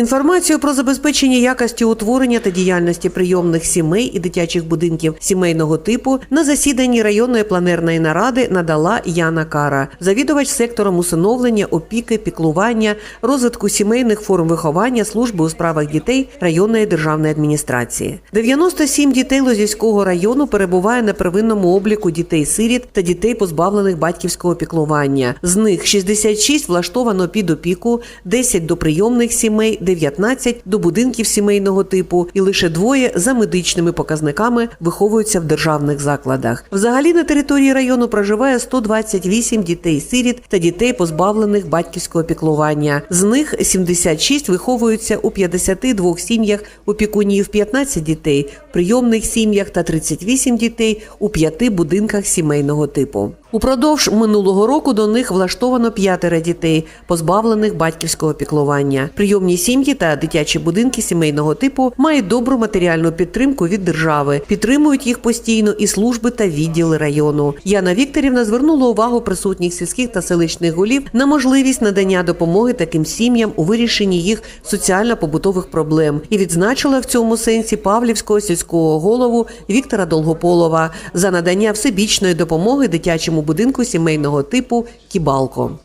Інформацію про забезпечення якості утворення та діяльності прийомних сімей і дитячих будинків сімейного типу на засіданні районної планерної наради надала Яна Кара, завідувач сектором усиновлення, опіки, піклування, розвитку сімейних форм виховання служби у справах дітей районної державної адміністрації. 97 дітей Лозівського району перебуває на первинному обліку дітей-сиріт та дітей, позбавлених батьківського піклування. З них 66 влаштовано під опіку, 10 до прийомних сімей, 19 до будинків сімейного типу, і лише двоє за медичними показниками виховуються в державних закладах. Взагалі на території району проживає 128 дітей-сиріт та дітей, позбавлених батьківського піклування. З них 76 виховуються у 52 сім'ях опікунів, 15 дітей прийомних сім'ях та 38 дітей у п'яти будинках сімейного типу. Упродовж минулого року до них влаштовано п'ятеро дітей, позбавлених батьківського піклування. Прийомні сім'ї та дитячі будинки сімейного типу мають добру матеріальну підтримку від держави, підтримують їх постійно і служби та відділи району. Яна Вікторівна звернула увагу присутніх сільських та селищних голів на можливість надання допомоги таким сім'ям у вирішенні їх соціально-побутових проблем і відзначила в цьому сенсі Павлівського сільського голову Віктора Долгополова за надання всебічної допомоги дитячому будинку сімейного типу Кібалко.